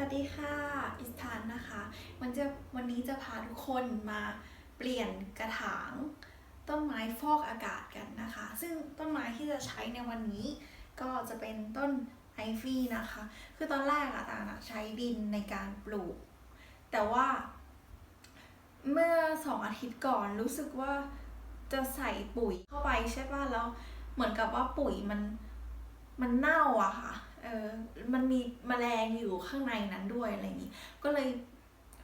วัสดีค่ะ อิสทานนะคะมันจะวันนี้จะพาทุกคนมาเปลี่ยนกระถางต้นไม้ฟอกอากาศกันนะคะ ซึ่งต้นไม้ที่จะใช้ในวันนี้ก็จะเป็นต้นไอฟี่นะคะ คือตอนแรกอะตาลอะใช้ดินในการปลูก แต่ว่าเมื่อสองอาทิตย์ก่อนรู้สึกว่าจะใส่ปุ๋ยเข้าไปใช่ป่ะแล้วเหมือนกับว่าปุ๋ยมัน มันเน่าอะค่ะ เออ มันมีแมลงอยู่ข้างในนั้นด้วยอะไรอย่างนี้ ก็เลย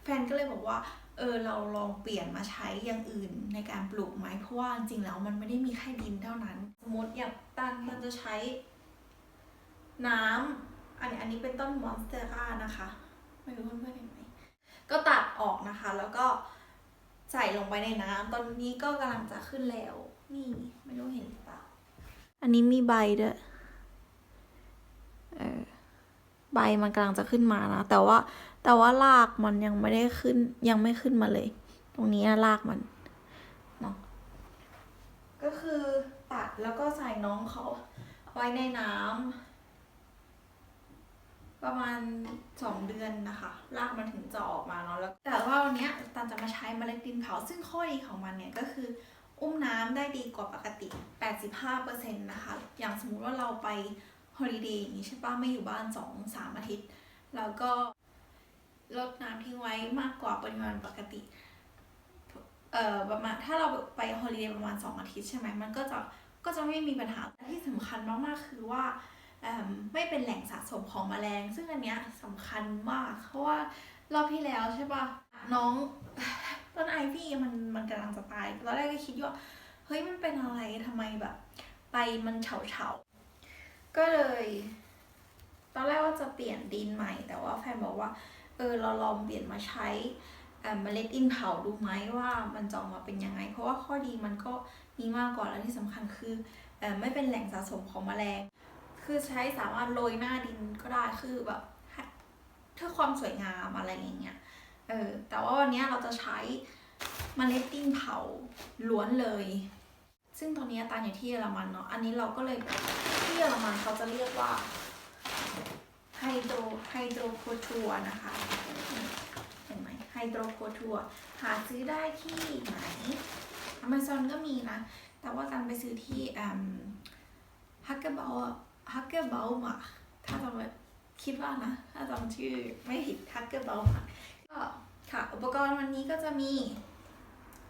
แฟนก็เลยบอกว่า เออ เราลองเปลี่ยนมาใช้อย่างอื่นในการปลูกไหมเพราะว่าจริงๆแล้วมันไม่ได้มีแค่ดินเท่านั้น สมมติอย่างตันมันจะใช้ น้ำอันนี้อันนี้เป็นต้นมอนสเตอร่านะคะ ไม่รู้เพื่อนๆเห็นไหม ก็ตัดออกนะคะ แล้วก็ใส่ลงไปในน้ำตอนนี้ก็กำลังจะขึ้นแล้ว นี่ไม่รู้เห็นหรือเปล่า อันนี้มีใบด้วย เออใบมันกำลังจะขึ้นมานะแต่ว่าแต่ว่ารากมันยังไม่ได้ขึ้นยังไม่ขึ้นมาเลย ตรงนี้รากมันเนาะก็คือตัดแล้วก็ใส่น้องเขาไว้ในน้ำประมาณสองเดือนนะคะรากมันถึงจะออกมาเนาะแล้ว แต่ว่าวันนี้ตันจะมาใช้เมล็ดดินเผาซึ่งข้อดีของมันเนี่ยก็คือ อุ้มน้ำได้ดีกว่าปกติ 85%นะคะ อย่างสมมุติว่าเราไป ฮอลิเดย์อย่างนี้ใช่ปะไม่อยู่บ้าน2-3อาทิตย์ แล้วก็ลดน้ำทิ้งไว้มากกว่าปริมาณปกติ เอ่อประมาณถ้าเราไปฮอลิเดย์ประมาณ2องอาทิตย์ใช่ไหมมันก็จะก็จะไม่มีปัญหาและที่สำคัญมากๆคือว่าเออไม่เป็นแหล่งสะสมของแมลง ซึ่งอันเนี้ยสำคัญมาก เพราะว่ารอบที่แล้วใช่ปะน้องต้นไอวี่มันมันกำลังจะตายตอนแรกก็คิดว่าเฮ้ยมันเป็นอะไรทำไมแบบใบมันเฉาเฉา ก็เลย ตอนแรกว่าจะเปลี่ยนดินใหม่ แต่ว่าแฟนบอกว่า เออเราลองเปลี่ยนมาใช้เอ่อเมล็ดดินเผาดูไหมว่ามันจะออกมาเป็นยังไง เพราะว่าข้อดีมันก็มีมากกว่าและที่สำคัญคืออไม่เป็นแหล่งสะสมของแมลง คือใช้สามารถโรยหน้าดินก็ได้คือแบบเพื่อความสวยงามอะไรอย่างเงี้ยเออแต่ว่าวันนี้เราจะใช้เมล็ดดินเผาล้วนเลย ซึ่งตอนนี้ตาอยู่ที่เยอรมันเนาะอันนี้เราก็เลย ที่เยอรมันเขาจะเรียกว่าไฮโดรไฮโดรโคทัวนะคะเห็นไหมไฮโดรโคทัวหาซื้อได้ที่ไหน Amazon ก็มีนะ แต่ว่าการไปซื้อที่อืมฮักเกอร์เบลฮักเกอร์เบลมาถ้าจำไม่คิดว่านะ ถ้าจำชื่อไม่ผิดฮักเกอร์เบลมาก็ค่ะอุปกรณ์วันนี้ก็จะมี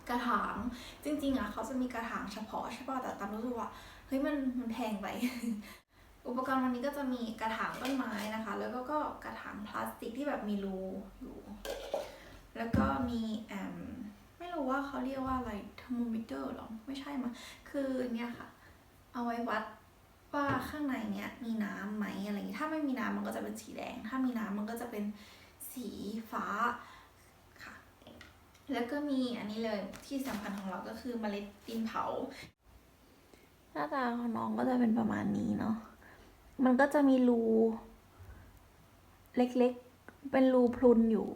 กระถางจริงๆอะเขาจะมีกระถางเฉพาะใช่ป่ะแต่ตามรู้สึกว่า เฮ้ยมันมันแพงไป อุปกรณ์วันนี้ก็จะมีกระถางต้นไม้นะคะ แล้วก็ก็กระถางพลาสติกที่แบบมีรูอยู่ แล้วก็มีแอมไม่รู้ว่าเขาเรียกว่าอะไรเทอร์โมมิเตอร์หรอ ไม่ใช่มั้งคือเนี่ยค่ะ เอาไว้วัดว่าข้างในเนี้ยมีน้ำไหมอะไรอย่างงี้ถ้าไม่มีน้ำมันก็จะเป็นสีแดง ถ้ามีน้ำมันก็จะเป็นสีฟ้าค่ะแล้วก็มีอันนี้เลยที่สำคัญของเราก็คือเมล็ดดินเผา หน้าตาของน้องก็จะเป็นประมาณนี้เนาะ มันก็จะมีรูเล็กๆ เป็นรูพรุนอยู่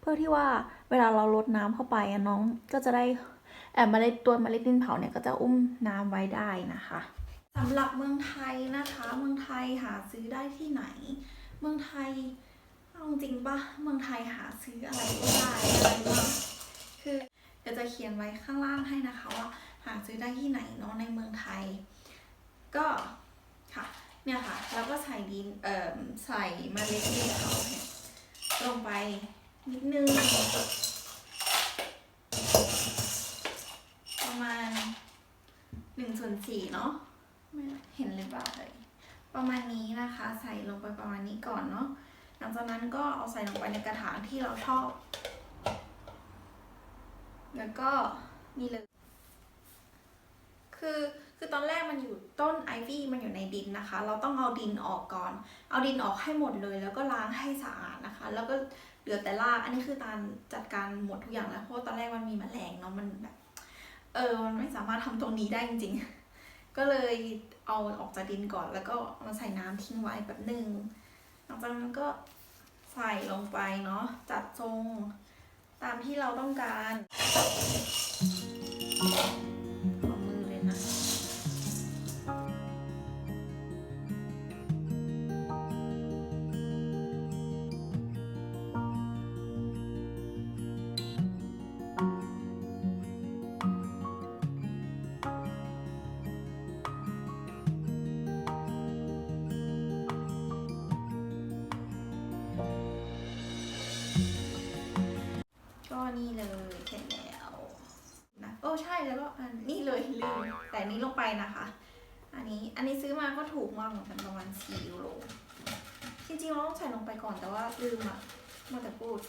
เพื่อที่ว่าเวลาเราลดน้ำเข้าไปน้องก็จะได้แอบเมล็ดตัวเมล็ดดินเผาเนี่ยก็จะอุ้มน้ำไว้ได้นะคะสำหรับเมืองไทยนะคะ เมืองไทยหาซื้อได้ที่ไหน เมืองไทยเอาจริงปะเมืองไทยหาซื้ออะไรก็ได้อะไรบ้างคือเดี๋ยวจะเขียนไว้ข้างล่างให้นะคะว่า หาซื้อได้ที่ไหนเนาะในเมืองไทย ก็ค่ะเนี่ยค่ะแล้วก็ใส่ดินเอ่อใส่เมล็ดดินเผาเนี่ยลงไปนิดนึงประมาณหนึ่งส่วนสี่เนาะไม่เห็นหรือเปล่าเลยประมาณนี้นะคะ ใส่ลงไปประมาณนี้ก่อนเนาะหลังจากนั้นก็เอาใส่ลงไปในกระถางที่เราชอบ แล้วก็นี่เลย คือคือตอนแรกมันอยู่ต้นไอวี่มันอยู่ในดินนะคะ เราต้องเอาดินออกก่อน เอาดินออกให้หมดเลย แล้วก็ล้างให้สะอาดนะคะ แล้วก็เหลือแต่ราก อันนี้คือตาลจัดการหมดทุกอย่างแล้วเพราะตอนแรกมันมีแมลงเนาะมันแบบเออมันไม่สามารถทำตรงนี้ได้จริงๆ ก็เลยเอาออกจากดินก่อน แล้วก็มาใส่น้ำทิ้งไว้แบบหนึ่งหลังจากนั้นก็ใส่ลงไปเนาะจัดทรงตามที่เราต้องการ นี่เลยเสร็จแล้วนะโอ้ใช่แล้วก็อันนี่เลยลืมแต่นี้ลงไปนะคะ อันนี้อันนี้ซื้อมาก็ถูกมากเหมือนกันประมาณ4ยูโรจริงๆเราต้องใส่ลงไปก่อนแต่ว่าลืมอะมัวแต่พูด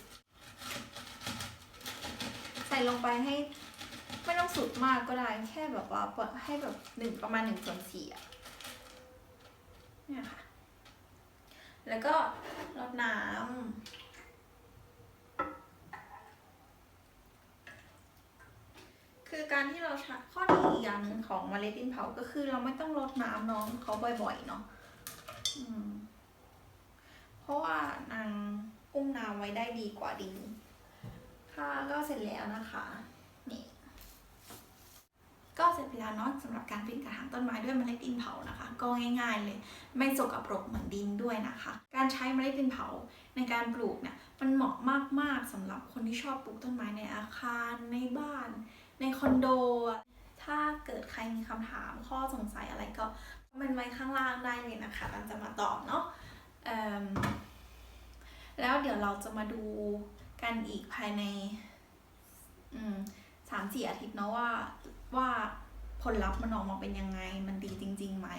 ใส่ลงไปให้ไม่ต้องสุดมากก็ได้แค่แบบว่าเปิดให้แบบหนึ่งประมาณหนึ่งส่วนสี่อะเนี่ยค่ะ แล้วก็รดน้ำ คือการที่เราใช้ข้อดีอีกอย่างหนึ่งของเมล็ดดินเผาก็คือ เราไม่ต้องรดน้ำน้องเขาบ่อยๆเนาะเพราะว่านางอุ้มน้ำไว้ได้ดีกว่าดิน ค่ะก็เสร็จแล้วนะคะนี่ก็เสร็จไปแล้วเนาะสำหรับการปิ้นกระถางต้นไม้ด้วยเมล็ดดินเผานะคะ ก็ง่ายๆเลย ไม่สกปรกเหมือนดินด้วยนะคะ การใช้เมล็ดดินเผาในการปลูกเนี่ยมันเหมาะมากๆสำหรับคนที่ชอบปลูกต้นไม้ในอาคารในบ้าน ในคอนโด ถ้าเกิดใครมีคำถามข้อสงสัยอะไรก็คอมเมนต์ไว้ข้างล่างได้เลยนะคะมันจะมาตอบเนาะแล้วเดี๋ยวเราจะมาดูกันอีกภายในสามสี่อาทิตย์เนาะว่าว่าผลลัพธ์มันออกมาเป็นยังไง มันดีจริงๆไหม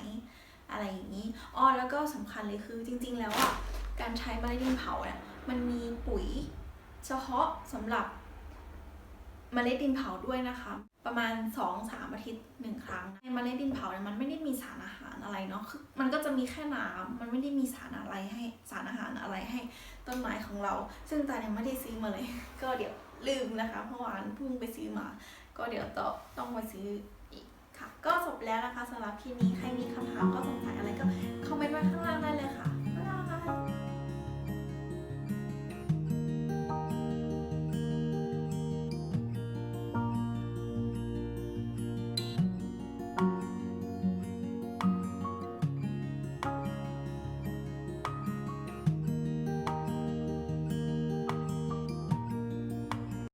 อะไรอย่างนี้อ๋อแล้วก็สำคัญเลยคือจริง ๆ แล้วอะการใช้เมล็ดดินเผาเนี่ยมันมีปุ๋ยเฉพาะสำหรับ มล็ดดินเผาด้วยนะคะ ประมาณ 2-3 อาทิตย์หนึ่งครั้ง ในเมล็ดดินเผาเนี่ยมันไม่ได้มีสารอาหารอะไรเนาะคือมันก็จะมีแค่น้ำมันไม่ได้มีสารอะไรให้สารอาหารอะไรให้ต้นไม้ของเรา ซึ่งตายังไม่ได้ซื้อมาเลย ก็เดี๋ยวลืมนะคะเมื่อวานเพิ่งไปซื้อมา ก็เดี๋ยวต้องต้องไปซื้ออีกค่ะ ก็จบแล้วนะคะสำหรับคลิปนี้ใครมีคำถามก็สงสัยอะไรก็คอมเมนต์ไว้ข้างล่างได้เลยค่ะบ๊ายบาย